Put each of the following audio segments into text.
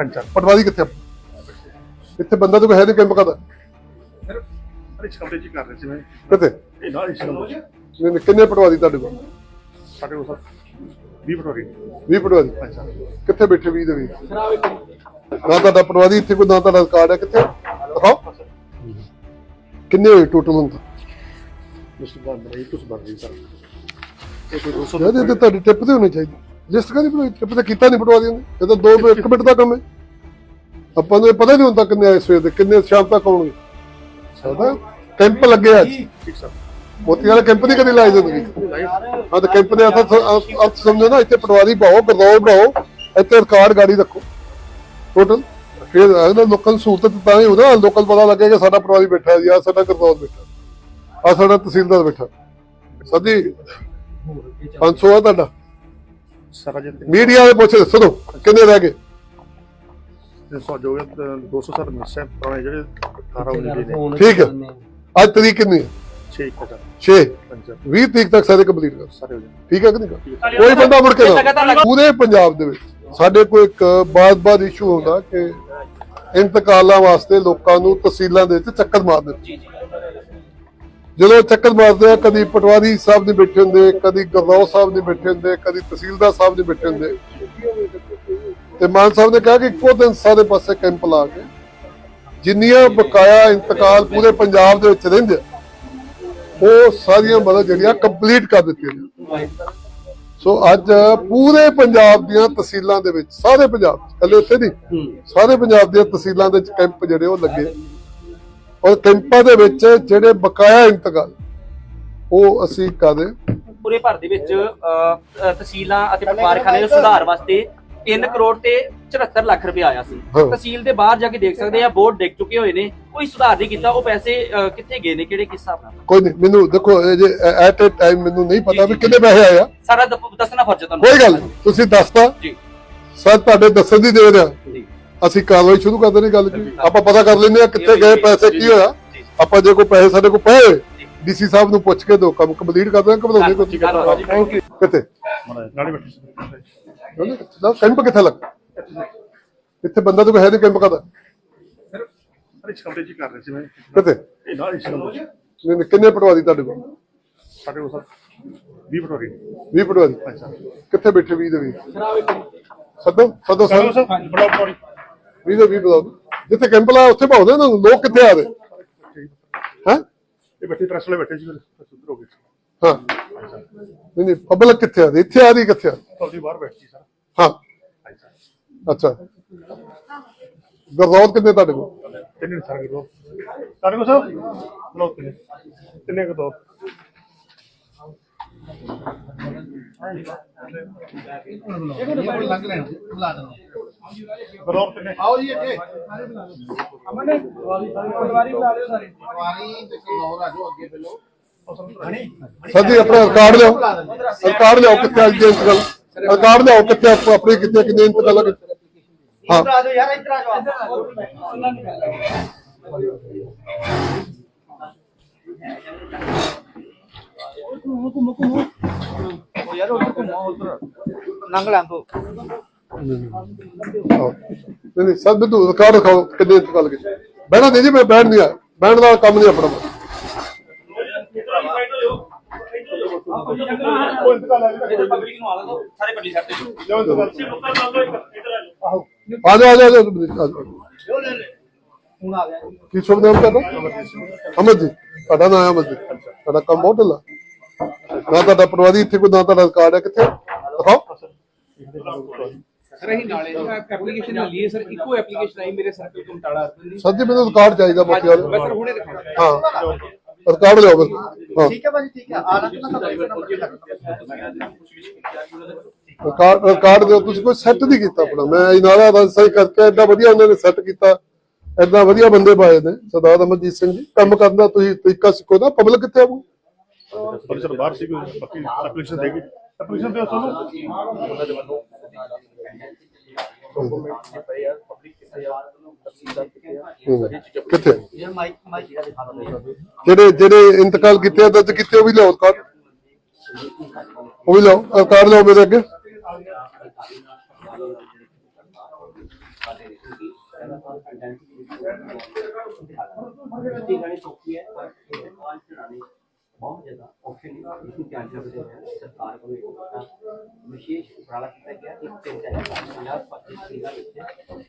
ਆ? ਇੱਥੇ ਬੰਦਾ ਤਾਂ ਕੋਈ ਹੈ ਨਹੀਂ ਕੈਂਪ ਕਰਦਾ ਫਿਰ ਅਰੇ ਇਸ ਕਮਰੇ 'ਚ ਹੀ ਕਰ ਰਹੇ ਸੀ ਮੈਂ। ਕਿੱਥੇ? ਇਹ ਨਾਲ ਇਸ ਕਮਰੇ 'ਚ। ਨਹੀਂ, ਨਹੀਂ, ਕਿੰਨੇ ਪਟਵਾਰੀ ਤੁਹਾਡੇ ਕੋਲ? ਸਾਡੇ ਕੋਲ ਸਰ 20 ਪਟਵਾਰੀ। 20 ਪਟਵਾਰੀ। ਅੱਛਾ। ਕਿੱਥੇ ਬੈਠੇ 20 ਦੇ 20 ਨਾ ਤੁਹਾਡਾ ਪਟਵਾਰੀ ਇੱਥੇ ਕੋਈ ਨਾ ਤੁਹਾਡਾ ਕਾਰਡ ਹੈ ਕਿੱਥੇ? ਦਿਖਾਓ। ਕਿੰਨੇ ਹੋਏ ਟੋਟਲ ਹੁਣ? ਮਿਸਟਰ ਬਣ ਰਹੀ ਕੁਝ ਬਣ ਰਹੀ ਸਰ? ਇਹ ਕੋਈ 200 ਇਹਦੇ ਤੇ ਤੁਹਾਡੀ ਟਿਪ ਤੇ ਹੋਣੀ ਚਾਹੀਦੀ। ਲਿਸਟ ਕਰੀ ਬਣਾਈ ਟਿਪ ਤੇ ਕੀਤਾ ਨਹੀਂ ਪਟਵਾਰੀਆਂ ਨੇ। ਇਹ ਤਾਂ 2 1 ਮਿੰਟ ਦਾ ਕੰਮ ਹੈ। ਆਪਾਂ ਨੂੰ ਇਹ ਪਤਾ ਨਹੀਂ ਹੁੰਦਾ ਕਿੰਨੇ ਆਏ ਸਵੇਰ ਦੇ ਕਿੰਨੇ ਸ਼ਾਮ ਤੱਕ ਆਉਣਗੇ। ਸਾਡਾ ਕੈਂਪ ਲੱਗਿਆ ਅੱਜ। ਠੀਕ ਸਰ ਮੋਤੀ ਵਾਲਾ ਕੈਂਪ ਨਹੀਂ ਕਦੀ ਲਾਈ ਜ਼ਿੰਦਗੀ ਹਾਂ, ਤੇ ਕੈਂਪ ਦੇ ਅਰਥ ਅਰਥ ਸਮਝੋ ਨਾ, ਇੱਥੇ ਪਟਵਾਰੀ ਪਾਓ ਗਰਦੌਰ ਬਣਾਓ, ਇੱਥੇ ਰਿਕਾਰਡ ਗਾੜੀ ਰੱਖੋ। ਟੋਟਲ ਫਿਰ ਇਹਨਾਂ ਲੋਕਾਂ ਨੂੰ ਸਹੂਲਤ ਤਾਂ ਹੀ ਹੋਣਾ ਲੋਕਾਂ ਨੂੰ ਪਤਾ ਲੱਗੇਗਾ ਸਾਡਾ ਪਟਵਾਰੀ ਬੈਠਾ ਜੀ, ਆ ਸਾਡਾ ਗਰਦੌਰ ਬੈਠਾ। ਆ ਸਾਡਾ ਤਹਿਸੀਲਦਾਰ ਬੈਠਾ। ਸਾਡੀ 500 ਆ ਤੁਹਾਡਾ। ਸਰ ਅਜੇ ਮੀਡੀਆ ਵਾਲੇ ਪੁੱਛ ਦੱਸੋ ਕਿੰਨੇ ਰਹਿ ਗਏ? 300 ਜੋ ਹੈ 200 ਸਰ ਮਿਸ ਹੈ ਪੁਰਾਣੇ ਜਿਹੜੇ 18 19 ਨੇ। ਠੀਕ ਹੈ। ਅੱਜ ਤਰੀਕ ਕਿੰਨੀ ਹੈ? 6 ਇੱਕ ਸਰ 6 ਪੰਚਰ 20 ਤਰੀਕ ਤੱਕ ਸਾਰੇ ਕੰਪਲੀਟ ਕਰ। ਸਾਰੇ ਹੋ ਜਾਣਗੇ। ਠੀਕ ਹੈ ਕਿ ਨਹੀਂ? ਕੋਈ ਬੰਦਾ ਮੁੜ ਕੇ ਨਾ ਪੂਰੇ ਪੰਜਾਬ ਦੇ ਵਿੱਚ। ਸਾਡੇ ਕੋਲ ਇੱਕ ਬਾਰ-ਬਾਰ ਇਸ਼ੂ ਹੁੰਦਾ ਕਿ ਇੰਤਕਾਲਾਂ ਵਾਸਤੇ ਲੋਕਾਂ ਨੂੰ ਤਹਿਸੀਲਾਂ ਦੇ ਵਿੱਚ ਚੱਕਰ ਮਾਰਦੇ ਨੇ। ਜਦੋਂ ਚੱਕਰ ਮਾਰਦੇ ਆ ਕਦੀ ਪਟਵਾਰੀ ਸਾਹਿਬ ਨਹੀਂ ਬੈਠੇ ਹੁੰਦੇ ਕਦੀ ਗਰਦੌਰ ਸਾਹਿਬ ਨਹੀਂ ਬੈਠੇ ਹੁੰਦੇ ਕਦੀ ਤਹਿਸੀਲਦਾਰ ਸਾਹਿਬ ਨਹੀਂ ਬੈਠੇ ਹੁੰਦੇ। ਤੇ ਮਾਨ ਸਾਹਿਬ ਨੇ ਕਿਹਾ ਕਿ ਇੱਕੋ ਦਿਨ ਸਾਰੇ ਪਾਸੇ ਕੈਂਪ ਲਾ ਕੇ ਜਿੰਨੀਆਂ ਬਕਾਇਆ ਇੰਤਕਾਲ ਪੂਰੇ ਪੰਜਾਬ ਦੇ ਵਿੱਚ ਰਹਿੰਦੇ ਉਹ ਸਾਰੀਆਂ ਮਤਲਬ ਜਿਹੜੀਆਂ ਕੰਪਲੀਟ ਕਰ ਦਿੱਤੀਆਂ ਸੋ ਅੱਜ ਪੂਰੇ ਪੰਜਾਬ ਦੀਆਂ ਤਹਿਸੀਲਾਂ ਦੇ ਵਿੱਚ ਸਾਰੇ ਪੰਜਾਬ 'ਚ, ਇਕੱਲੇ ਉੱਥੇ ਨਹੀਂ ਸਾਰੇ ਪੰਜਾਬ ਦੀਆਂ ਤਹਿਸੀਲਾਂ ਦੇ ਵਿੱਚ ਕੈਂਪ ਜਿਹੜੇ ਉਹ ਲੱਗੇ। ਔਰ ਕੈਂਪਾਂ ਦੇ ਵਿੱਚ ਜਿਹੜੇ ਬਕਾਇਆ ਇੰਤਕਾਲ ਉਹ ਅਸੀਂ ਕਰ ਪੂਰੇ ਭਰ ਦੇ ਵਿੱਚ ਤਹਿਸੀਲਾਂ ਅਤੇ ਪਟਵਾਰਖਾਨੇ ਦੇ ਸੁਧਾਰ ਵਾਸਤੇ 3 ਕਰੋੜ ਤੇ 74 ਲੱਖ ਰੁਪਏ ਆਇਆ ਸੀ। ਤਹਿਸੀਲ ਦੇ ਬਾਹਰ ਜਾ ਕੇ ਦੇਖ ਸਕਦੇ ਆ ਬੋਰਡ ਡਿੱਗ ਚੁੱਕੇ ਹੋਏ ਨੇ ਕੋਈ ਸੁਧਾਰ ਨਹੀਂ ਕੀਤਾ ਉਹ ਪੈਸੇ ਕਿੱਥੇ ਗਏ ਨੇ ਕਿਹੜੇ ਕਿਸ ਹਿਸਾਬ ਨਾਲ? ਕੋਈ ਨਹੀਂ ਮੈਨੂੰ ਦੇਖੋ ਇਹ ਜੇ ਐਟ ਅ ਟਾਈਮ ਮੈਨੂੰ ਨਹੀਂ ਪਤਾ ਵੀ ਕਿੰਨੇ ਪੈਸੇ ਆਏ ਆ। ਸਾਰਾ ਦੱਸਣਾ ਫਰਜ਼ ਹੈ ਤੁਹਾਨੂੰ। ਕੋਈ ਗੱਲ ਤੁਸੀਂ ਦੱਸਤਾ। ਜੀ। ਸਰ ਤੁਹਾਡੇ ਦੱਸਣ ਦੀ ਦੇਰ ਆ। ਅਸੀਂ ਕਾਰਵਾਈ ਸ਼ੁਰੂ ਕਰ ਦੇਣੀ ਗੱਲ ਜੀ। ਆਪਾਂ ਪਤਾ ਕਰ ਲੈਂਦੇ ਆ ਕਿੱਥੇ ਗਏ ਪੈਸੇ ਕੀ ਹੋਇਆ। ਆਪਾਂ ਜੇ ਕੋਈ ਪੈਸੇ ਸਾਡੇ ਕੋਲ ਪਏ ਡੀਸੀ ਸਾਹਿਬ ਨੂੰ ਪੁੱਛ ਕੇ ਦੋ ਕੰਮ ਕੰਪਲੀਟ ਕਰ ਦੇਣਾ ਘਬਰਾਉਣੇ ਕੋਈ। ਥੈਂਕ ਯੂ ਕਿੱਥੇ? ਨਾਲੇ ਬੈਠੇ ਸੀ। ਨਾ ਕੈਂਪ ਕਿੱਥੇ ਲੱਗ? ਇੱਥੇ ਬੰਦਾ ਤਾਂ ਕੋਈ ਹੈ ਨਹੀਂ ਕੈਂਪ ਕਰਦਾ। ਫਿਰ ਅਰੇ ਇਸ ਕਮਰੇ 'ਚ ਹੀ ਕਰ ਰਹੇ ਸੀ ਮੈਂ। ਕਿੱਥੇ? ਇਹ ਨਾਲ ਇਸ ਕਮਰੇ 'ਚ ਨਹੀਂ, ਨਹੀਂ, ਕਿੰਨੇ ਪਟਵਾਰੀ ਤੁਹਾਡੇ ਕੋਲ? ਸਾਡੇ ਕੋਲ ਸਰ 20 ਪਟਵਾਰੀ 20 ਪਟਵਾਰੀ ਅੱਛਾ। ਕਿੱਥੇ ਬੈਠੇ 20 ਦੇ 20 ਸੱਦੋ ਸੱਦੋ ਸਰ। ਸਰ ਬੜਾ ਪਟਵਾਰੀ 20 ਦੇ 20 ਬੁਲਾਓ ਜਿੱਥੇ ਕੈਂਪ ਲਾਇਆ ਉੱਥੇ ਭਾਉਂਦੇ ਨਾ। ਲੋਕ ਕਿੱਥੇ ਆ ਰਹੇ? ਹੈ? ਇਹ ਬੈਠੇ ਪ੍ਰੈਸ ਵਾਲੇ ਬੈਠੇ ਸੀ ਫਿਰ ਸੁਧਰ ਹੋ ਗਏ ਹਾਂ। ਨਹੀਂ ਨਹੀਂ ਪਬਲਿਕ ਕਿੱਥੇ ਆ ਰਹੀ? ਇੱਥੇ ਆ ਰਹੀ ਕਿੱਥੇ ਆ? ਤੁਸੀਂ ਬਾਹਰ ਬੈਠੀ ਸਰ। ਹਾਂ। ਅੱਛਾ। ਅੱਛਾ ਗਰਦੌਰ ਕਿੰਨੇ ਤੁਹਾਡੇ ਕੋਲ? ਤਿੰਨੇ ਸਰ ਕਰੋ ਸਾਡੇ ਕੋਲ ਸਰ? ਲੋ ਤਿੰਨੇ ਤਿੰਨੇ ਕੋ ਦੋ। ਬਰੋਰ ਤਿੰਨੇ ਆਓ ਜੀ ਅੱਗੇ। ਸਰ। ਜੀ ਆਪਣਾ ਰਿਕਾਰਡ ਲਿਆਓ। ਰਿਕਾਰਡ ਲਿਆਓ ਕਿੱਥੇ ਅੱਜ ਦੇ ਇੰਤਕਾਲ ਰਿਕਾਰਡ ਲਿਆਓ ਕਿੱਥੇ ਆਪ- ਆਪਣੇ ਕਿੱਥੇ ਕਿੰਨੇ ਇੰਤਕਾਲ ਕੀਤੇ ਹਾਂ। ਆ ਜਾਓ ਯਾਰ ਇੱਧਰ ਆ ਜਾਓ ਉਹ ਯਾਰ ਉੱਧਰ ਘੁੰਮੋ ਉੱਧਰ। ਨੰਗ ਲਾਂ ਤੋਂ। ਨਹੀਂ ਨਹੀਂ ਸਰ ਬਿੰਦੂ ਰਿਕਾਰਡ ਦਿਖਾਓ ਕਿੰਨੇ ਇੰਤਕਾਲ ਕੀਤੇ ਬਹਿਣਾ ਨਹੀਂ ਜੀ, ਮੈਂ ਬਹਿਣ ਨਹੀਂ ਆ। ਬਹਿਣ ਦਾ ਕੰਮ ਨਹੀਂ ਆਪਣਾ। ਆ ਲਓ ਆ ਜਾਓ ਕੀ ਸ਼ੁਭ ਨਾਮ ਤੁਹਾਡਾ? ਅਮਰਜੀਤ। ਤੁਹਾਡਾ ਨਾਮ ਹੈ ਅਮਰਜੀਤ। ਤੁਹਾਡਾ ਕੰਮ ਬਹੁਤ ਢਿੱਲਾ। ਨਾ ਤੁਹਾਡਾ ਪਟਵਾਰੀ ਇੱਥੇ ਕੋਈ, ਨਾ ਤੁਹਾਡਾ ਰਿਕਾਰਡ ਹੈ ਕਿੱਥੇ? ਦਿਖਾਓ। ਸਰ ਅਸੀਂ ਨਾਲੇ ਤੋਂ ਐਪਲੀਕੇਸ਼ਨ ਨਾਲ ਲਈਏ ਸਰ ਇੱਕੋ ਐਪਲੀਕੇਸ਼ਨ ਆਈ ਮੇਰੇ ਸਰਕਲ ਕਮਟਾਲਾ ਅਰਬਨ ਦੀ ਸਰ ਜੀ ਮੈਨੂੰ ਰਿਕਾਰਡ ਚਾਹੀਦਾ ਮੈਂ ਵਾਲੇ ਸਰ ਹੁਣੇ ਦਿਖਾਉਂਦਾ ਹਾਂ। ਰਿਕਾਰਡ ਕੋਲ। ਹਾਂ। ਠੀਕ ਹੈ ਭਾਜੀ ਠੀਕ ਹੈ। ਆ ਨਾ ਤਾਂ ਰਿਕਾਰਡ ਰਿਕਾਰਡ ਦਿਓ। ਤੁਸੀਂ ਕੋਈ ਸੈੱਟ ਨਹੀਂ ਕੀਤਾ ਆਪਣਾ। ਮੈਂ ਇਨਾਰਾ ਦਾ ਸਹੀ ਕਰਕੇ ਐਡਾ ਵਧੀਆ ਉਹਨਾਂ ਨੇ ਸੈੱਟ ਕੀਤਾ। ਐਡਾ ਵਧੀਆ ਬੰਦੇ ਪਾਏ ਨੇ। ਸਰਦਾਰ ਅਮਰਜੀਤ ਸਿੰਘ ਜੀ ਕੰਮ ਕਰਨ ਦਾ ਤੁਸੀਂ ਤਰੀਕਾ ਸਿੱਖੋ ਨਾ। ਪਬਲਿਕ ਕਿੱਥੇ ਆਊ ਪੁਲਿਸ ਨੂੰ ਬਾਹਰ ਸੀ ਕੋਈ? ਬਾਕੀ ਐਪਲੀਕੇਸ਼ਨ ਦੇ ਗਈ ਐਪਲੀਕੇਸ਼ਨ ਦਿਓ ਸਾਨੂੰ ਹੂੰ। ਕਿੱਥੇ ਇਹ ਮਾਈਕ ਮਾਈਕ ਜਿਹੜਾ ਦਿਖਾ ਦੋ ਜਿਹੜੇ ਜਿਹੜੇ ਇੰਤਕਾਲ ਕੀਤੇ ਆ, ਦਰਜ ਕੀਤੇ ਉਹ ਵੀ ਲਿਆਓ ਰਿਕਾਰਡ ਉਹ ਵੀ ਲਿਆਓ ਰਿਕਾਰਡ ਲਿਆਓ ਮੇਰੇ ਅੱਗੇ ਰਹੇ ਨੇ ਕਿਉਂਕਿ ਹੈ ਬਹੁਤ ਜ਼ਿਆਦਾ ਔਖੇ ਨੇ, ਇਸ ਨੂੰ ਧਿਆਨ ਰੱਖਦੇ ਹੋਏ ਸਰਕਾਰ ਵੱਲੋਂ ਇੱਕ ਵੱਡਾ ਵਿਸ਼ੇਸ਼ ਉਪਰਾਲਾ ਕੀਤਾ ਗਿਆ, ਇੱਕ ਤਿੰਨ ਪੰਜਾਬ ਪੱਚੀ ਜ਼ਿਲ੍ਹਾ ਵਿੱਚ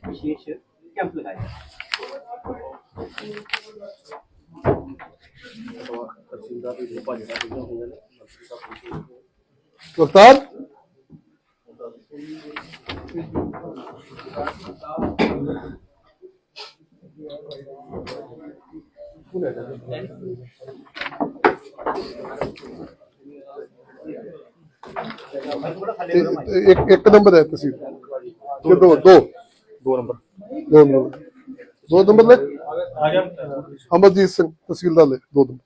ਵਿਸ਼ੇਸ਼ ਕੈਂਪ ਲਗਾਇਆ ਤਹਿਸੀਲਦਾਰ ਦੀ ਰੂਪਾ ਜਿਹੜਾ ਹੋਈਆਂ ਹੋਈਆਂ ਨੇ ਮੰਤਰੀ ਸਾਹਿਬ ਨੂੰ ਇੱਕ ਇੱਕ ਨੰਬਰ ਹੈ ਤੁਸੀਂ। ਕਿ ਦੋ ਦੋ। ਦੋ ਨੰਬਰ। ਦੋ ਨੰਬਰ। ਦੋ ਨੰਬਰ ਲੈ। ਅਮਰਜੀਤ ਸਿੰਘ ਤਹਿਸੀਲਦਾਰ ਲੈ ਦੋ ਨੰਬਰ।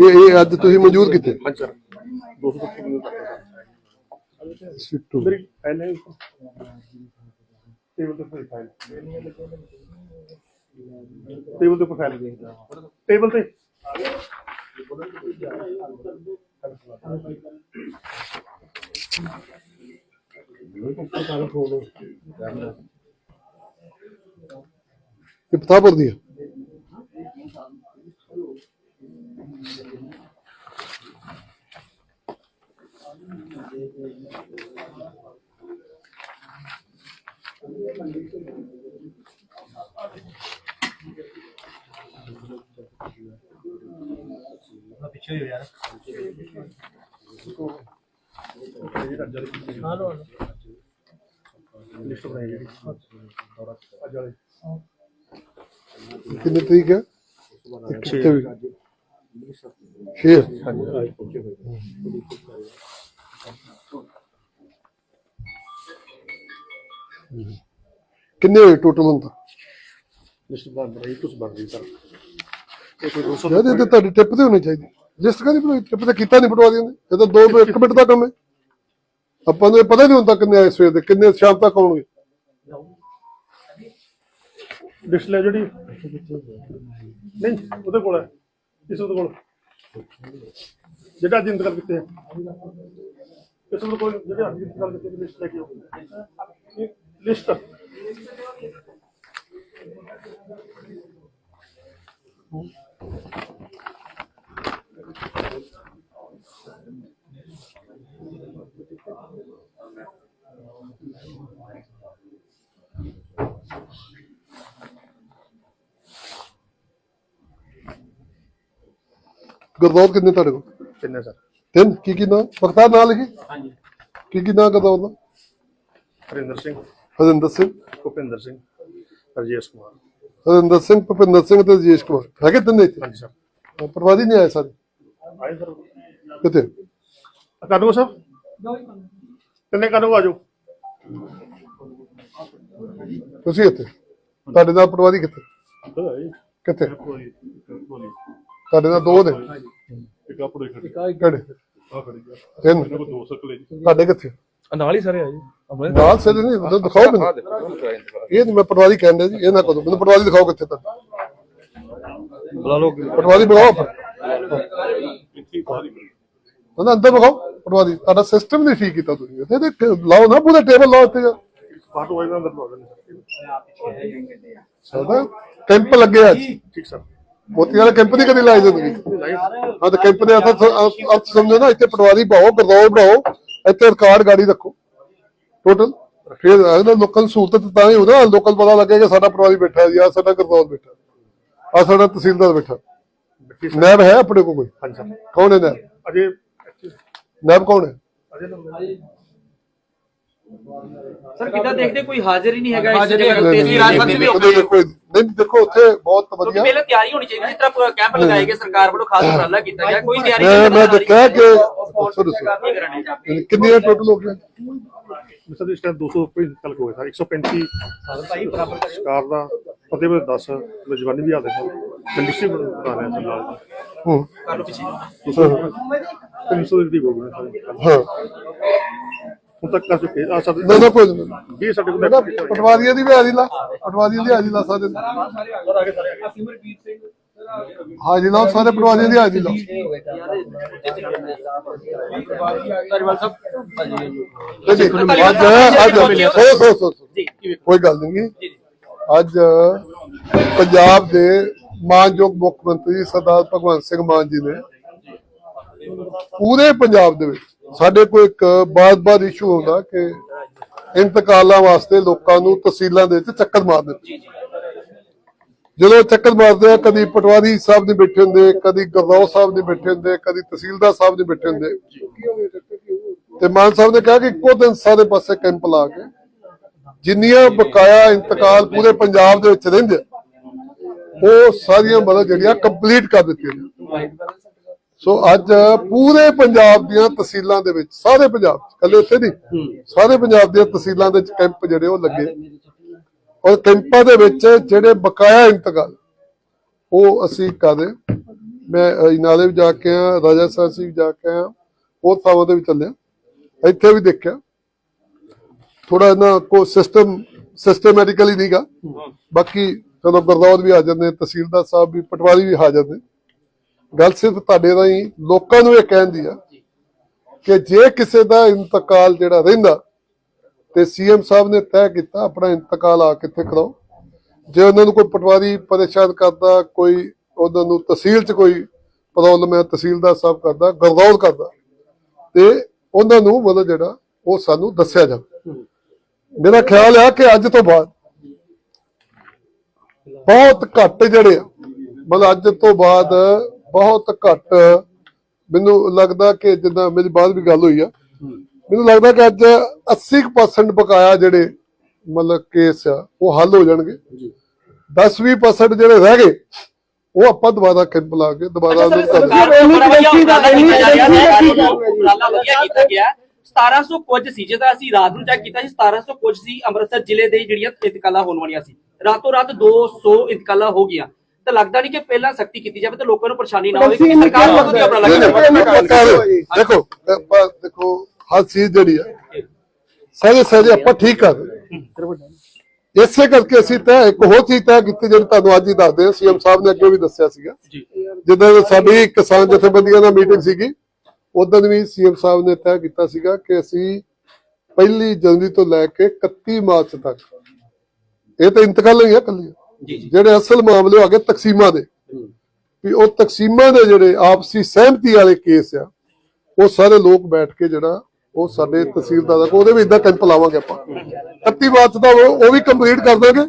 ਇਹ ਇਹ ਅੱਜ ਤੁਸੀਂ ਮੌਜੂਦ ਕੀਤੇ। ਹਾਂਜੀ ਸਰ 225 ਮਿੰਟ ਤੱਕ ਸਿੱਟੂ। ਹੈ ਟੇਬਲ ਤੇ ਪਈ ਫਾਈਲ ਟੇਬਲ ਤੇ ਫਾਈਲ ਟੇਬਲ ਤੇ। ਇਹ ਪਤਾਪੁਰ ਦੀ ਹੈ। ਲਿਸਟ ਬਣਾਈ ਜਿਹੜੀ ਅੱਜ ਵਾਲੀ ਕਿੰਨੇ ਤਰੀਕ ਹੈ? ਕਿੱਥੇ ਵੀ? ਛੇ। ਕਿੰਨੇ ਹੋਏ ਟੋਟਲ ਹੁਣ ਤਾਂ ਲਿਸਟ ਬਣ ਰਹੀ ਕੁਝ ਬਣ ਰਹੀ ਸਰ ਇਹ ਕੋਈ 200 ਇਹਦੇ ਤੇ ਤੁਹਾਡੀ ਟਿਪ ਤੇ ਹੋਣੀ ਚਾਹੀਦੀ। ਲਿਸਟ ਕਰੀ ਬਣਾਈ ਟਿਪ ਤੇ ਕੀਤਾ ਨਹੀਂ ਪਟਵਾ ਦਿੰਦੇ ਇਹ ਤਾਂ ਦੋ ਇੱਕ ਮਿੰਟ ਦਾ ਕੰਮ ਹੈ। ਆਪਾਂ ਨੂੰ ਇਹ ਪਤਾ ਨਹੀਂ ਹੁੰਦਾ ਕਿੰਨੇ ਆਏ ਸਵੇਰ ਦੇ ਕਿੰਨੇ ਸ਼ਾਮ ਤੱਕ ਆਉਣਗੇ। ਡਿਸਪਲੇ ਜਿਹੜੀ ਨਹੀਂ, ਉਹਦੇ ਕੋਲ ਹੈ। ਇਸ ਉਹਦੇ ਕੋਲ। ਜਿਹੜਾ ਅੱਜ ਇੰਤਕਾਲ ਕੀਤੇ ਆ। ਇਸ ਉਹਦੇ ਕੋਲ ਜਿਹੜੇ ਅੱਜ ਇੰਤਕਾਲ ਕੀਤੇ ਲਿਸਟ ਲੈ ਕੇ ਆਓ। ਲਿਸਟ ਗੁਰਦੌਤ ਕਿੰਨੇ ਤੁਹਾਡੇ ਕੋਲ? ਕਿੰਨੇ ਸਰ। ਤਿੰਨ? ਕੀ ਕੀ ਨਾਮ ਬਖਤਾਰ ਨਾਂ ਲਿਖੀ? ਹਾਂਜੀ। ਕੀ ਕੀ ਨਾਮ ਗੁਰਦੌਤ ਦਾ ਹਰਿੰਦਰ ਸਿੰਘ। ਹਰਿੰਦਰ ਸਿੰਘ। ਭੁਪਿੰਦਰ ਸਿੰਘ। ਰਜੇਸ਼ ਕੁਮਾਰ। ਹਰਿੰਦਰ ਸਿੰਘ ਭੁਪਿੰਦਰ ਸਿੰਘ ਤੇ ਰਜੇਸ਼ ਕੁਮਾਰ। ਹੈਗੇ ਤਿੰਨੇ ਇੱਥੇ? ਹਾਂਜੀ ਸਰ। ਪ੍ਰਵਾਦੀ ਨਹੀਂ ਆਏ ਸਾਰੇ? ਆਏ ਸਰ। ਕਿੱਥੇ? ਕਾਨੂੰਗੋ ਸਾਹਿਬ? ਕਿੰਨੇ ਕਾਨੂੰਗੋ ਆਜੋ? ਤੁਸੀਂ ਇੱਥੇ? ਤੁਹਾਡੇ ਨਾਲ ਪ੍ਰਵਾਦੀ ਕਿੱਥੇ? ਕਿੱਥੇ? ਤੁਹਾਡੇ ਨਾਲ ਦੋ ਨੇ। ਇੱਕ ਆਪੜੇ ਖੜੀ ਕਿਹੜੇ? ਆ ਖੜੀ ਤਿੰਨ। ਇਹਨਾਂ ਕੋਲ ਦੋ ਸਕਲੇ ਜੀ ਤੁਹਾਡੇ ਕਿੱਥੇ? ਨਾਲ ਹੀ ਸਾਰੇ ਆ ਜੀ ਨਾਲ ਸਿਰ ਨਹੀਂ ਦਿਖਾਓ ਮੈਨੂੰ। ਇਹ ਮੈਂ ਪਟਵਾਰੀ ਕਹਿੰਦਾ ਜੀ ਇਹ ਨਾ ਕਰੋ। ਮੈਨੂੰ ਪਟਵਾਰੀ ਦਿਖਾਓ ਕਿੱਥੇ ਤੱਕ ਬੁਲਾ ਲਓ। ਪਟਵਾਰੀ ਬੁਲਾਓ ਹੀ ਉਹਨਾਂ ਅੰਦਰ ਬੁਲਾਓ ਪਟਵਾਰੀ ਤੁਹਾਡਾ ਸਿਸਟਮ ਨਹੀਂ ਠੀਕ ਕੀਤਾ ਤੁਸੀਂ। ਇਹਦੇ ਤੇ ਲਾਓ ਨਾ ਪੂਰਾ ਟੇਬਲ ਲਾਓ ਇੱਥੇ। ਪਾਟੋ ਅੰਦਰ ਸਾਡਾ ਕੈਂਪ ਲੱਗਿਆ ਅੱਜ। ਠੀਕ ਸਰ। ਮੋਤੀ ਵਾਲਾ ਕੈਂਪ ਨਹੀਂ ਕਦੀ ਲਾਈ ਜ਼ਿੰਦਗੀ ਹਾਂ ਤੇ ਕੈਂਪ ਦੇ ਅਰਥ ਅਰਥ ਸਮਝੋ ਨਾ ਇੱਥੇ ਪਟਵਾਰੀ ਪਾਓ ਗਰਦੌਰ ਬਣਾਓ ਇੱਥੇ ਰਿਕਾਰਡ ਗਾੜੀ ਰੱਖੋ। ਟੋਟਲ ਫਿਰ ਇਹਨਾਂ ਲੋਕਾਂ ਨੂੰ ਸਹੂਲਤ ਤਾਂ ਹੀ ਹੋਣਾ ਲੋਕਾਂ ਨੂੰ ਪਤਾ ਲੱਗੇਗਾ ਸਾਡਾ ਪਟਵਾਰੀ ਬੈਠਾ ਜੀ ਆ ਸਾਡਾ ਗਰਦੌਰ ਬੈਠਾ। ਆ ਸਾਡਾ ਤਹਿਸੀਲਦਾਰ ਬੈਠਾ। ਨੈਬ ਹੈ ਆਪਣੇ ਕੋਲ ਕੋਈ? ਹਾਂਜੀ ਸਰ। ਕੌਣ ਹੈ ਨੈਬ? ਅਜੇ ਨੈਬ ਕੌਣ ਹੈ? ਸਰ ਕਿੱਦਾਂ ਦੇਖਦੇ ਕੋਈ ਹਾਜ਼ਰ ਹੀ ਨਹੀਂ ਹੈਗਾ ਇਸ ਹਾਜ਼ਰ ਹੀ ਜਗ੍ਹਾ ਨਹੀਂ, ਤੇ? ਨਹੀਂ, ਰਾਜਪਾਲ ਵੀ ਉਹਦੇ ਵਿੱਚ ਕੋਈ ਨਹੀਂ ਦੇਖੋ ਉੱਥੇ ਬਹੁਤ ਕਿਉਂਕਿ ਵਧੀਆ। ਪਹਿਲਾਂ ਤਿਆਰੀ ਹੋਣੀ ਚਾਹੀਦੀ ਜਿਸ ਤਰ੍ਹਾਂ ਪੂਰਾ ਕੈਂਪ ਲਗਾਏ ਗਏ ਸਰਕਾਰ ਵੱਲੋਂ ਖਾਸ ਉਪਰਾਲਾ ਕੀਤਾ ਗਿਆ। ਕੋਈ ਤਿਆਰੀ ਮੈਂ ਨਹੀਂ ਮੈਂ ਤਾਂ। ਕਹਿ ਕੇ ਦੱਸੋ ਦੱਸੋ ਕਿੰਨੇ ਟੋਟਲ ਹੋ ਗਏ ਸਰ ਇਸ ਟਾਈਮ 235 ਤੱਕ ਹੋਏ ਸਰ 135 ਭਾਈ ਬਰਾਬਰ ਸ਼ਿਕਾਰ ਦਾ। ਫਤਿਹਪੁਰ 10 ਜਵਾਨੀ ਵੀ ਆਦੇ ਸਰ ਕੰਡੀਸ਼ਨ ਬਣਾ ਰਹੇ ਸਰ ਨਾਲ ਹੂੰ। ਤੁਸੀਂ 300 ਦੀ ਹੋ ਗਏ ਸਰ। ਹਾਂ। ਹੁਣ ਤੱਕ ਕਰ ਚੁੱਕੇ ਆ ਸਾਡੇ ਨਾ ਨਾ ਕੋਈ ਨਹੀਂ। 20 ਸਾਡੇ ਕੋਲ ਪਟਵਾਰੀਆਂ ਦੀ ਵੀ ਲਾ ਪਟਵਾਰੀਆਂ ਦੀ ਲਾ ਲਾਓ ਸਾਰੇ ਪਟਵਾਰੀਆਂ ਦੀ ਹਾਜ਼ਰੀ ਲਾਓ ਅੱਜ ਅੱਜ ਸੋ। ਕੋਈ ਗੱਲ ਨਹੀਂ। ਅੱਜ ਪੰਜਾਬ ਦੇ ਮਾਨਯੋਗ ਮੁੱਖ ਮੰਤਰੀ ਸਰਦਾਰ ਭਗਵੰਤ ਸਿੰਘ ਮਾਨ ਜੀ ਨੇ ਪੂਰੇ ਪੰਜਾਬ ਦੇ ਵਿੱਚ ਸਾਡੇ ਕੋਲ ਇੱਕ ਬਾਰ-ਬਾਰ ਇਸ਼ੂ ਹੁੰਦਾ ਕਿ ਇੰਤਕਾਲਾਂ ਵਾਸਤੇ ਲੋਕਾਂ ਨੂੰ ਤਹਿਸੀਲਾਂ ਦੇ ਵਿੱਚ ਚੱਕਰ ਮਾਰ ਨੇ। ਜਦੋਂ ਚੱਕਰ ਮਾਰਦੇ ਆ, ਕਦੀ ਪਟਵਾਰੀ ਸਾਹਿਬ ਨਹੀਂ ਬੈਠੇ ਹੁੰਦੇ, ਕਦੀ ਗੁਰਦੌਰ ਸਾਹਿਬ ਨਹੀਂ ਬੈਠੇ ਹੁੰਦੇ, ਕਦੀ ਤਹਿਸੀਲਦਾਰ ਸਾਹਿਬ ਨਹੀਂ ਬੈਠੇ ਹੁੰਦੇ ਤੇ ਮਾਨ ਸਾਹਿਬ ਨੇ ਕਿਹਾ ਕਿ ਇੱਕੋ ਦਿਨ ਸਾਰੇ ਪਾਸੇ ਕੈਂਪ ਲਾ ਕੇ ਜਿੰਨੀਆਂ ਬਕਾਇਆ ਇੰਤਕਾਲ ਪੂਰੇ ਪੰਜਾਬ ਦੇ ਵਿੱਚ ਰਹਿੰਦੇ ਉਹ ਸਾਰੀਆਂ ਮਤਲਬ ਜਿਹੜੀਆਂ ਕੰਪਲੀਟ ਕਰ ਦਿੱਤੀਆਂ ਨੇ। ਸੋ ਅੱਜ ਪੂਰੇ ਪੰਜਾਬ ਦੀਆਂ ਤਹਿਸੀਲਾਂ ਦੇ ਵਿੱਚ ਸਾਰੇ ਪੰਜਾਬ ਚ, ਇਕੱਲੇ ਇੱਥੇ ਨਹੀਂ ਸਾਰੇ ਪੰਜਾਬ ਦੀਆਂ ਤਹਿਸੀਲਾਂ ਦੇ ਵਿੱਚ ਕੈਂਪ ਜਿਹੜੇ ਉਹ ਲੱਗੇ। ਔਰ ਕੈਂਪਾਂ ਦੇ ਵਿੱਚ ਜਿਹੜੇ ਬਕਾਇਆ ਇੰਤਕਾਲ ਉਹ ਅਸੀਂ ਕਰ ਰਹੇ ਮੈਂ ਅਹ, ਨਾਲੇ ਵੀ ਜਾ ਕੇ ਆ ਰਾਜਾ ਸਾਹਿਬ ਸੀ ਵੀ ਜਾ ਕੇ ਆ ਉਹ ਥਾਵਾਂ ਤੇ ਵੀ ਚੱਲਿਆ। ਇੱਥੇ ਵੀ ਦੇਖਿਆ। ਥੋੜਾ ਨਾ ਕੋ ਸਿਸਟਮ ਸਿਸਟਮੈਟਿਕਲੀ ਨਹੀਂਗਾ ਬਾਕੀ ਚਲੋ ਗੁਰਦੌਰ ਵੀ ਆ ਜਾਂਦੇ, ਤਹਿਸੀਲਦਾਰ ਸਾਹਿਬ ਵੀ, ਪਟਵਾਰੀ ਵੀ ਹਾਜ਼ਰ ਨੇ ਗੱਲ ਸਿਰਫ ਤੁਹਾਡੇ ਰਾਹੀਂ ਲੋਕਾਂ ਨੂੰ ਇਹ ਕਹਿੰਦੀ ਆ ਕਿ ਜੇ ਕਿਸੇ ਦਾ ਇੰਤਕਾਲ ਜਿਹੜਾ ਰਹਿੰਦਾ ਤੇ ਸੀਐਮ ਸਾਹਿਬ ਨੇ ਤੈਅ ਕੀਤਾ ਆਪਣਾ ਇੰਤਕਾਲ ਆ ਕਿੱਥੇ ਕਰਾਓ ਜੇ ਉਹਨਾਂ ਨੂੰ ਕੋਈ ਪਟਵਾਰੀ ਪਰੇਸ਼ਾਨ ਕਰਦਾ, ਕੋਈ ਉਹਨਾਂ ਨੂੰ ਤਹਿਸੀਲ 'ਚ ਕੋਈ ਪ੍ਰੋਬਲਮ ਹੈ, ਤਹਿਸੀਲਦਾਰ ਸਾਹਿਬ ਕਰਦਾ ਗਰਦੌਰ ਕਰਦਾ, ਤੇ ਉਹਨਾਂ ਨੂੰ ਮਤਲਬ ਜਿਹੜਾ ਉਹ ਸਾਨੂੰ ਦੱਸਿਆ ਜਾਵੇ। ਮੇਰਾ ਖਿਆਲ ਹੈ ਕਿ ਅੱਜ ਤੋਂ ਬਾਅਦ ਬਹੁਤ ਘੱਟ ਜਿਹੜੇ ਮਤਲਬ ਅੱਜ ਤੋਂ ਬਾਅਦ ਬਹੁਤ ਘੱਟ। ਮੈਨੂੰ ਲੱਗਦਾ ਕਿ ਜਿੱਦਾਂ ਮੇਰੀ ਬਾਅਦ ਵੀ ਗੱਲ ਹੋਈ ਆ। ਮੈਨੂੰ ਲੱਗਦਾ ਕਿ ਅੱਜ 80% ਬਕਾਇਆ ਜਿਹੜੇ ਮਤਲਬ ਕੇਸ ਆ ਉਹ ਹੱਲ ਹੋ ਜਾਣਗੇ। 10-20% ਜਿਹੜੇ ਰਹਿ ਗਏ ਉਹ ਆਪਾਂ ਦੁਬਾਰਾ ਕੈਂਪ ਲਾ ਕੇ ਦੁਬਾਰਾ ਉਹਨੂੰ ਕਰ ਉਪਰਾਲਾ ਜਾ ਵਧੀਆ ਕੀਤਾ ਗਿਆ। 1700 ਕੁਝ ਸੀ ਜਿਹਦਾ ਅਸੀਂ ਰਾਤ ਨੂੰ ਚੈੱਕ ਕੀਤਾ ਸੀ 1700 ਕੁਝ ਸੀ ਅੰਮ੍ਰਿਤਸਰ ਜ਼ਿਲ੍ਹੇ ਦੇ ਜਿਹੜੀਆਂ ਇੰਤਕਾਲਾਂ ਹੋਣ ਵਾਲੀਆਂ ਸੀ। ਰਾਤੋਂ ਰਾਤ 200 ਇੰਤਕਾਲਾਂ ਹੋ ਗਈਆਂ। ਤਾਂ ਲੱਗਦਾ ਨਹੀਂ ਕਿ ਪਹਿਲਾਂ ਸਖਤੀ ਕੀਤੀ ਜਾਵੇ ਤਾਂ ਲੋਕਾਂ ਨੂੰ ਪਰੇਸ਼ਾਨੀ ਨਾ ਹੋਵੇ ਕਿ ਸਰਕਾਰ ਰਹੀ। ਨਹੀਂ, ਹੈ ਪੱਕਾ ਦੇਖੋ ਆਪਾਂ ਦੇਖੋ ਹਰ ਚੀਜ਼ ਜਿਹੜੀ ਆ ਸਹੀ ਸਹੀ ਆਪਾਂ ਠੀਕ ਕਰ ਹਾਂ। ਇਸੇ ਕਰਕੇ ਅਸੀਂ ਤਾਂ ਇੱਕ ਹੋਰ ਚੀਜ਼ ਤੈਅ ਕੀਤੀ ਜਿਹੜੀ ਤੁਹਾਨੂੰ ਅੱਜ ਹੀ ਦੱਸਦੇ ਹਾਂ ਸੀਐਮ ਸਾਹਿਬ ਨੇ ਅੱਗੇ ਵੀ ਦੱਸਿਆ ਸੀਗਾ। ਜਿੱਦਾਂ ਸਾਡੀ ਕਿਸਾਨ ਜਥੇਬੰਦੀਆਂ ਨਾਲ ਮੀਟਿੰਗ ਸੀਗੀ। ਉਦੋਂ ਵੀ ਸੀਐਮ ਸਾਹਿਬ ਨੇ ਤੈਅ ਕੀਤਾ ਸੀਗਾ ਕਿ ਅਸੀਂ ਪਹਿਲੀ ਜਨਵਰੀ ਤੋਂ ਲੈ ਕੇ 31 ਮਾਰਚ ਤੱਕ ਇਹ ਤਾਂ ਇੰਤਕਾਲ ਹੀ ਆ ਕੱਲੀ ਜੀ ਜੀ। ਜਿਹੜੇ ਅਸਲ ਮਾਮਲੇ ਹੋ ਗਏ ਤਕਸੀਮਾਂ ਦੇ। ਵੀ ਉਹ ਤਕਸੀਮਾਂ ਦੇ ਜਿਹੜੇ ਆਪਸੀ ਸਹਿਮਤੀ ਵਾਲੇ ਕੇਸ ਆ ਉਹ ਸਾਰੇ ਲੋਕ ਬੈਠ ਕੇ ਜਿਹੜਾ ਉਹ ਸਾਡੇ ਤਹਿਸੀਲਦਾਰ ਦਾ ਉਹਦੇ ਵੀ ਇਦਾਂ ਕੈਂਪ ਲਾਵਾਂਗੇ ਆਪਾਂ। 31 ਮਾਰਚ ਦਾ ਉਹ ਵੀ ਕੰਪਲੀਟ ਕਰ ਦਾਂਗੇ।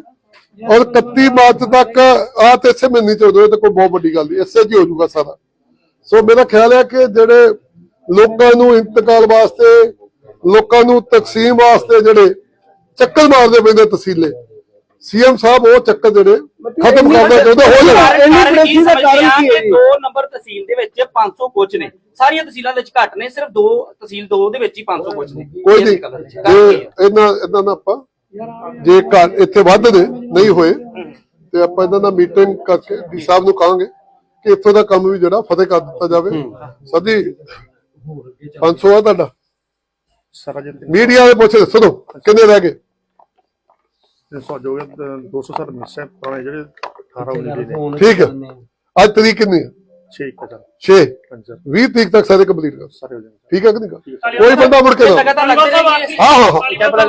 ਔਰ 31 ਮਾਰਚ ਤੱਕ ਆ ਤੇ ਇਸੇ ਮਹੀਨੇ ਚ ਹੋ ਜਾਵੇ ਤਾਂ ਕੋਈ ਬਹੁਤ ਵੱਡੀ ਗੱਲ ਨਹੀਂ ਇਸੇ ਹੀ ਹੋ ਜਾਊਗਾ ਸਾਰਾ। ਸੋ ਮੇਰਾ ਖਿਆਲ ਹੈ ਕਿ ਜਿਹੜੇ ਲੋਕਾਂ ਨੂੰ ਇੰਤਕਾਲ ਵਾਸਤੇ ਲੋਕਾਂ ਨੂੰ ਤਕਸੀਮ ਵਾਸਤੇ ਜਿਹੜੇ ਚੱਕਰ ਮਾਰਦੇ ਪੈਂਦੇ ਤਹਿਸੀਲੇ ਸੀਐਮ ਸਾਹਿਬ ਉਹ ਚੱਕਰ ਜਿਹੜੇ ਖਤਮ ਕਰਨਾ ਚਾਹੁੰਦੇ ਹੋ ਜਾਣ। ਕਾਰਨ ਕਾਰਨ ਕੀ ਕਿ ਦੋ ਨੰਬਰ ਤਹਿਸੀਲ ਦੇ ਵਿੱਚ 500 ਕੁਝ ਨੇ। ਸਾਰੀਆਂ ਤਹਿਸੀਲਾਂ ਦੇ ਵਿੱਚ ਘੱਟ ਨੇ ਸਿਰਫ ਦੋ ਤਹਿਸੀਲ ਦੋ ਦੇ ਵਿੱਚ ਹੀ 500 ਕੁਝ ਨੇ। ਕੋਈ ਨਹੀਂ। ਦੇ ਹੈ? ਇਹਨਾਂ ਇਹਨਾਂ ਨਾਲ ਆਪਾਂ ਜੇ ਘਰ ਇੱਥੇ ਵੱਧ ਨੇ ਨਹੀਂ ਹੋਏ ਤੇ ਆਪਾਂ ਇਹਨਾਂ ਨਾਲ ਮੀਟਿੰਗ ਕਰਕੇ ਡੀ ਸਾਹਿਬ ਨੂੰ ਕਹਾਂਗੇ ਕਿ ਇੱਥੋਂ ਦਾ ਕੰਮ ਵੀ ਜਿਹੜਾ ਫਤਿਹ ਕਰ ਦਿੱਤਾ ਜਾਵੇ। ਸਦੀ 500 ਆ ਤੁਹਾਡਾ। ਮੀਡੀਆ ਦੇ ਪੁੱਛ ਸੁਣੋ ਕਿੰਨੇ ਰਹਿ ਗਏ? 300 ਜੋ ਗਿਆ 200 ਸਰ ਮਿਸ ਹੈ ਪੁਰਾਣੇ ਜਿਹੜੇ 18 19 ਨੇ। ਠੀਕ ਹੈ। ਅੱਜ ਤਰੀਕ ਕਿੰਨੀ ਹੈ? 6 ਇੱਕ ਸਰ 6 ਪੰਜ ਸਰ। 20 ਤਰੀਕ ਤੱਕ ਸਾਰੇ ਕੰਪਲੀਟ ਕਰ। ਸਾਰੇ ਹੋ ਜਾਣਗੇ ਠੀਕ ਹੈ ਕਿ ਨਹੀਂ? ਕੋਈ ਬੰਦਾ ਮੁੜ ਕੇ ਨਾ ਲਗਾਤਾਰ ਹਾਂ ਹਾਂ ਹਾਂ।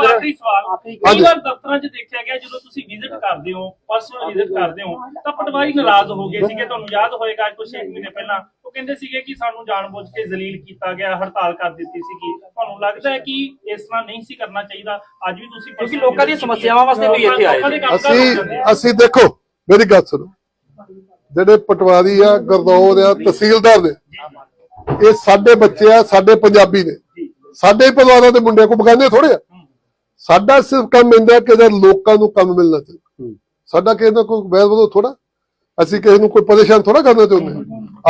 ਆਖਰੀ ਸਵਾਲ ਹਾਂਜੀ। ਕਈ ਵਾਰ ਦਫ਼ਤਰਾਂ 'ਚ ਦੇਖਿਆ ਗਿਆ ਜਦੋਂ ਤੁਸੀਂ ਵਿਜ਼ਿਟ ਕਰਦੇ ਹੋ ਪਰਸਨਲ ਵਿਜ਼ਿਟ ਕਰਦੇ ਹੋ ਤਾਂ ਪਟਵਾਰੀ ਨਾਰਾਜ਼ ਹੋ ਗਏ ਸੀਗੇ ਤੁਹਾਨੂੰ ਯਾਦ ਹੋਏਗਾ ਤੋਂ 6 ਮਹੀਨੇ ਪਹਿਲਾਂ। ਉਹ ਕਹਿੰਦੇ ਸੀਗੇ ਕਿ ਸਾਨੂੰ ਜਾਣਬੁੱਝ ਕੇ ਜ਼ਲੀਲ ਕੀਤਾ ਗਿਆ ਹੜਤਾਲ ਕਰ ਦਿੱਤੀ ਸੀਗੀ। ਤੁਹਾਨੂੰ ਲੱਗਦਾ ਹੈ ਕਿ ਇਸ ਤਰ੍ਹਾਂ ਨਹੀਂ ਸੀ ਕਰਨਾ ਚਾਹੀਦਾ? ਅੱਜ ਵੀ ਤੁਸੀਂ ਕਿਉਂਕਿ ਲੋਕਾਂ ਦੀਆਂ ਸਮੱਸਿਆਵਾਂ ਵਾਸਤੇ ਤੁਸੀਂ ਇੱਥੇ ਆਏ ਅਸੀਂ ਹੋ। ਅਸੀਂ ਦੇਖੋ ਮੇਰੀ ਗੱਲ ਸੁਣੋ। ਜਿਹੜੇ ਪਟਵਾਰੀ ਆ, ਗਰਦੌਰ ਆ, ਤਹਿਸੀਲਦਾਰ ਨੇ। ਇਹ ਸਾਡੇ ਬੱਚੇ ਆ, ਸਾਡੇ ਪੰਜਾਬੀ ਨੇ। ਸਾਡੇ ਪਰਿਵਾਰਾਂ ਦੇ ਮੁੰਡੇ ਕੋ ਬਗਾਨੇ ਥੋੜੇ ਆ। ਸਾਡਾ ਸਿਰਫ ਕੰਮ ਇੰਦਾ ਕਿ ਜਦ ਲੋਕਾਂ ਨੂੰ ਕੰਮ ਮਿਲਣਾ ਚਾਹੀਦਾ ਸਾਡਾ ਕਿਸੇ ਦਾ ਕੋਈ ਵੈਰ ਵਿਰੋਧ ਥੋੜਾ ਅਸੀਂ ਕਿਸੇ ਨੂੰ ਕੋਈ ਪਰੇਸ਼ਾਨ ਥੋੜਾ ਕਰਨਾ ਚਾਹੁੰਦੇ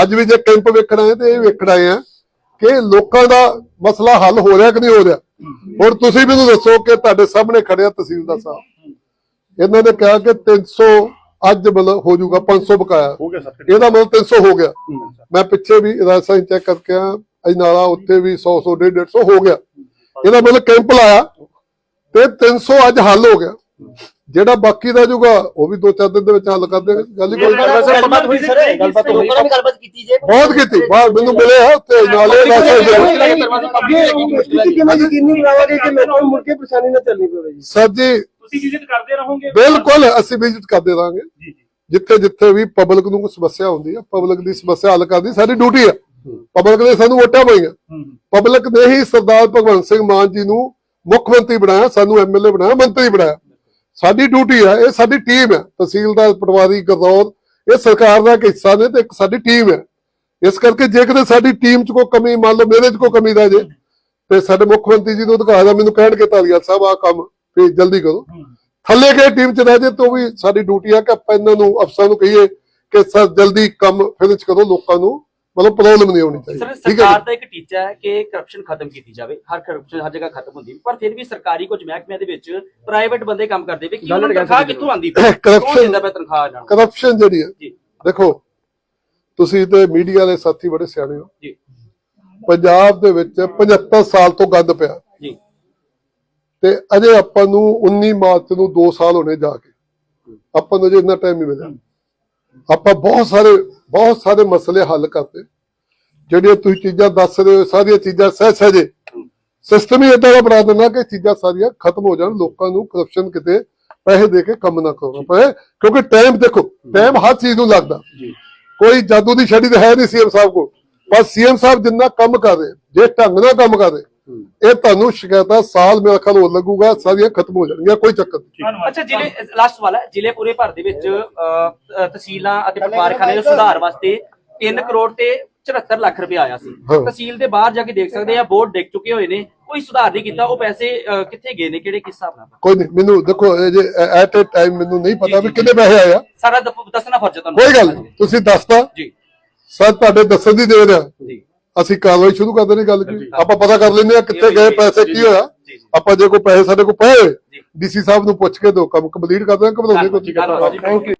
ਅੱਜ ਵੀ ਜੇ ਕੈਂਪ ਵੇਖਣ ਆਏ ਤੇ ਇਹ ਵੇਖਣ ਆਏ ਆ ਕਿ ਲੋਕਾਂ ਦਾ ਮਸਲਾ ਹੱਲ ਹੋ ਰਿਹਾ ਕਿ ਨਹੀਂ ਹੋ ਰਿਹਾ। ਹੁਣ ਤੁਸੀਂ ਮੈਨੂੰ ਦੱਸੋ ਕਿ ਤੁਹਾਡੇ ਸਾਹਮਣੇ ਖੜਿਆ ਤਹਿਸੀਲਦਾਰ ਸਾਹਿਬ। ਇਹਨਾਂ ਨੇ ਕਿਹਾ ਕਿ 300 ਅੱਜ ਮਤਲਬ ਹੋ ਜਾਊਗਾ 500 ਬਕਾਇਆ। ਹੋ ਗਿਆ ਸਰ ਇਹਦਾ ਮਤਲਬ 300 ਹੋ ਗਿਆ। ਮੈਂ ਪਿੱਛੇ ਵੀ ਰਾਜਸਥਾਨ ਚੈੱਕ ਕਰਕੇ ਆ ਅਜਨਾਲਾ ਉੱਤੇ ਵੀ 100 100 150 ਹੋ ਗਿਆ। ਇਹਦਾ ਮਤਲਬ ਕੈਂਪ ਲਾਇਆ ਤੇ 300 ਅੱਜ ਹੱਲ ਹੋ ਗਿਆ। ਜਿਹੜਾ ਬਾਕੀ ਦਾ ਜੂਗਾ ਉਹ ਵੀ ਦੋ ਚਾਰ ਦਿਨ ਦੇ ਵਿੱਚ ਹੱਲ ਕਰ ਦੇਣਗੇ। ਗੱਲ ਹੀ ਕੋਈ ਨਹੀਂ। ਗੱਲਬਾਤ ਹੋਈ ਸਰ ਗੱਲਬਾਤ ਹੋਈ ਨਾਲ ਗੱਲਬਾਤ ਕੀਤੀ ਜੇ। ਬਹੁਤ ਕੀਤੀ। ਬਾਹਰ ਮੈਨੂੰ ਮਿਲੇ ਆ ਉੱਥੇ ਨਾਲੇ ਮੈਸੇਜ ਕਿਵੇਂ ਯਕੀਨੀ ਬਣਾਵਾਂਗੇ ਕਿ ਮੈਨੂੰ ਮੁੜ ਕੇ ਪਰੇਸ਼ਾਨੀ ਨਾ ਚੱਲਣੀ ਪਵੇ ਜੀ। ਸਰ ਜੀ ਤੁਸੀਂ ਵਿਜ਼ਿਟ ਕਰਦੇ ਰਹੋਗੇ? ਬਿਲਕੁਲ ਅਸੀਂ ਵਿਜ਼ਿਟ ਕਰਦੇ ਰਹਾਂਗੇ। ਜੀ ਜੀ। ਜਿੱਥੇ ਜਿੱਥੇ ਵੀ ਪਬਲਿਕ ਨੂੰ ਕੋਈ ਸਮੱਸਿਆ ਹੁੰਦੀ ਹੈ ਪਬਲਿਕ ਦੀ ਸਮੱਸਿਆ ਹੱਲ ਕਰਦੀ ਸਾਡੀ ਡਿਊਟੀ ਹੈ। ਪਬਲਿਕ ਨੇ ਸਾਨੂੰ ਵੋਟਾਂ ਪਾਈਆਂ। ਪਬਲਿਕ ਨੇ ਹੀ ਸਰਦਾਰ ਭਗਵੰਤ ਸਿੰਘ ਮਾਨ ਜੀ ਨੂੰ ਮੁੱਖ ਮੰਤਰੀ ਬਣਾਇਆ ਸਾਨੂੰ ਐਮਐਲਏ ਬਣਾਇਆ ਮੰਤਰੀ ਬਣਾਇਆ। ਸਾਡੀ ਡਿਊਟੀ ਹੈ ਇਹ ਸਾਡੀ ਟੀਮ ਹੈ ਤਹਿਸੀਲਦਾਰ ਪਟਵਾਰੀ ਗਰਦੌਰ ਇਹ ਸਰਕਾਰ ਦਾ ਇੱਕ ਹਿੱਸਾ ਨੇ ਤੇ ਇੱਕ ਸਾਡੀ ਟੀਮ ਹੈ ਇਸ ਕਰਕੇ ਜੇ ਕਿਤੇ ਸਾਡੀ ਟੀਮ 'ਚ ਕੋਈ ਕਮੀ ਮੰਨ ਲਓ ਮੇਰੇ 'ਚ ਕੋਈ ਕਮੀ ਰਹਿ ਜੇ ਤੇ ਸਾਡੇ ਮੁੱਖ ਮੰਤਰੀ ਜੀ ਨੂੰ ਅਧਿਕਾਰ ਹੈ ਮੈਨੂੰ ਕਹਿਣਗੇ ਧਾਲੀਵਾਲ ਸਾਹਿਬ ਆਹ ਕੰਮ ਵੀ ਜਲਦੀ ਕਰੋ। ਥੱਲੇ ਕੇ ਟੀਮ 'ਚ ਰਹਿ ਜੇ ਤਾਂ ਵੀ ਸਾਡੀ ਡਿਊਟੀ ਹੈ ਕਿ ਆਪਾਂ ਇਹਨਾਂ ਨੂੰ ਅਫਸਰਾਂ ਨੂੰ ਕਹੀਏ ਕਿ ਸਰ ਜਲਦੀ ਕੰਮ ਫਿਨਿਸ਼ ਕਰੋ ਲੋਕਾਂ ਨੂੰ। ਮਤਲਬ ਪ੍ਰੋਬਲਮ ਨਹੀਂ ਹੋਣੀ ਚਾਹੀਦੀ। ਸਰ ਸਰਕਾਰ ਦਾ ਇੱਕ ਟੀਚਾ ਹੈ ਕਿ ਕਰਪਸ਼ਨ ਖਤਮ ਕੀਤੀ ਜਾਵੇ। ਹਰ ਕਰਪਸ਼ਨ ਹਰ ਜਗ੍ਹਾ ਖਤਮ ਹੁੰਦੀ। ਪਰ ਫਿਰ ਵੀ ਸਰਕਾਰੀ ਕੁਝ ਮਹਿਕਮਿਆਂ ਦੇ ਵਿੱਚ ਪ੍ਰਾਈਵੇਟ ਬੰਦੇ ਕੰਮ ਕਰਦੇ ਵੇ ਕਿ ਉਹਨਾਂ ਨੂੰ ਤਨਖਾਹ ਕਿੱਥੋਂ ਆਉਂਦੀ ਪਈ? ਕੌਣ Corruption- ਦਿੰਦਾ ਪਿਆ ਤਨਖਾਹ ਇਹਨਾਂ ਨੂੰ? ਕਰਪਸ਼ਨ ਜਿਹੜੀ ਹੈ ਜੀ। ਦੇਖੋ ਤੁਸੀਂ ਤੇ ਮੀਡੀਆ ਵਾਲੇ ਸਾਥੀ ਬੜੇ ਸਿਆਣੇ ਹੋ। ਜੀ। ਪੰਜਾਬ ਦੇ ਵਿੱਚ 75 ਸਾਲ ਤੋਂ ਗੰਦ ਪਿਆ। ਤੇ ਅਜੇ ਆਪਾਂ ਨੂੰ 19 ਮਾਰਚ ਨੂੰ 2 ਸਾਲ ਹੋਣੇ ਜਾ ਕੇ। ਆਪਾਂ ਨੂੰ ਅਜੇ ਇੰਨਾ ਟਾਈਮ ਨਹੀਂ ਮਿਲਿਆ। ਆਪਾਂ ਬਹੁਤ ਸਾਰੇ ਬਹੁਤ ਸਾਰੇ ਮਸਲੇ ਹੱਲ ਕਰਤੇ। ਜਿਹੜੀਆਂ ਤੁਸੀਂ ਚੀਜ਼ਾਂ ਦੱਸ ਰਹੇ ਹੋ ਸਾਰੀਆਂ ਚੀਜ਼ਾਂ ਸਹਿ ਸਹਜੇ ਸਿਸਟਮ ਹੀ ਇਦਾਂ ਦਾ ਬਣਾ ਦੇਣਾ ਕਿ ਚੀਜ਼ਾਂ ਸਾਰੀਆਂ ਖਤਮ ਹੋ ਜਾਣ ਲੋਕਾਂ ਨੂੰ ਕਰਪਸ਼ਨ ਕਿਤੇ ਪੈਸੇ ਦੇ ਕੇ ਕੰਮ ਨਾ ਕਰਨਾ ਪਏ ਕਿਉਂਕਿ ਟਾਈਮ ਦੇਖੋ ਟਾਈਮ ਹਰ ਚੀਜ਼ ਨੂੰ ਲੱਗਦਾ। ਕੋਈ ਜਾਦੂ ਦੀ ਛੜੀ ਤਾਂ ਹੈ ਨਹੀਂ ਸੀਐਮ ਸਾਹਿਬ ਕੋਲ। ਪਰ ਸੀਐਮ ਸਾਹਿਬ ਜਿੰਨਾ ਕੰਮ ਕਰ ਰਹੇ ਜੇ ਢੰਗ ਨਾਲ ਕੰਮ ਕਰ ਰਹੇ ਇਹ ਤੁਹਾਨੂੰ ਸ਼ਿਕਾਇਤਾਂ ਸਾਲ ਮੇਰਾ ਖਿਆਲ ਹੋਰ ਲੱਗੂਗਾ ਸਾਰੀਆਂ ਖਤਮ ਹੋ ਜਾਣਗੀਆਂ ਕੋਈ ਚੱਕਰ ਨਹੀਂ। ਅੱਛਾ ਜ਼ਿਲ੍ਹੇ ਲਾਸਟ ਸਵਾਲ ਹੈ। ਜ਼ਿਲ੍ਹੇ ਪੂਰੇ ਭਰ ਦੇ ਵਿੱਚ ਅਹ, ਅਹ, ਤਹਿਸੀਲਾਂ ਅਤੇ ਪਟਵਾਰਖਾਨੇ ਦੇ ਸੁਧਾਰ ਵਾਸਤੇ 3 ਕਰੋੜ ਤੇ 74 ਲੱਖ ਰੁਪਏ ਆਇਆ ਸੀ। ਹਾਂ। ਤਹਿਸੀਲ ਦੇ ਬਾਹਰ ਜਾ ਕੇ ਦੇਖ ਸਕਦੇ ਆ ਬੋਰਡ ਡਿੱਗ ਚੁੱਕੇ ਹੋਏ ਨੇ। ਕੋਈ ਸੁਧਾਰ ਨਹੀਂ ਕੀਤਾ ਉਹ ਪੈਸੇ ਅਹ, ਕਿੱਥੇ ਗਏ ਨੇ ਕਿਹੜੇ ਕਿਸ ਹਿਸਾਬ ਨਾਲ? ਕੋਈ ਨਹੀਂ ਮੈਨੂੰ ਦੇਖੋ ਇਹ ਜੇ ਐਟ ਅ ਟਾਈਮ ਮੈਨੂੰ ਨਹੀਂ ਪਤਾ ਵੀ ਕਿੰਨੇ ਪੈਸੇ ਆਏ ਆ। ਸਾਰਾ ਦੱਪ- ਦੱਸਣਾ ਫਰਜ਼ ਹੈ ਤੁਹਾਨੂੰ। ਕੋਈ ਗੱਲ ਨਹੀਂ ਤੁਸੀਂ ਦੱਸਤਾ। ਜੀ। ਸਰ ਤੁਹਾਡੇ ਦੱਸਣ ਦੀ ਦੇਰ ਆ। ਜੀ। ਅਸੀਂ ਕਾਰਵਾਈ ਸ਼ੁਰੂ ਕਰ ਦੇਣੀ ਗੱਲ ਕੀ ਆਪਾਂ ਪਤਾ ਕਰ ਲੈਂਦੇ ਆ ਕਿੱਥੇ ਗਏ ਪੈਸੇ ਕੀ ਹੋਇਆ। ਆਪਾਂ ਜੇ ਕੋਈ ਪੈਸੇ ਸਾਡੇ ਕੋਲ ਪਏ। ਡੀਸੀ ਸਾਹਿਬ ਨੂੰ ਪੁੱਛ ਕੇ ਦੋ ਕੰਮ ਕੰਪਲੀਟ ਕਰ ਦਾਂਗੇ ਘਬਰਾਉਣੇ ਕੋਈ। Thank you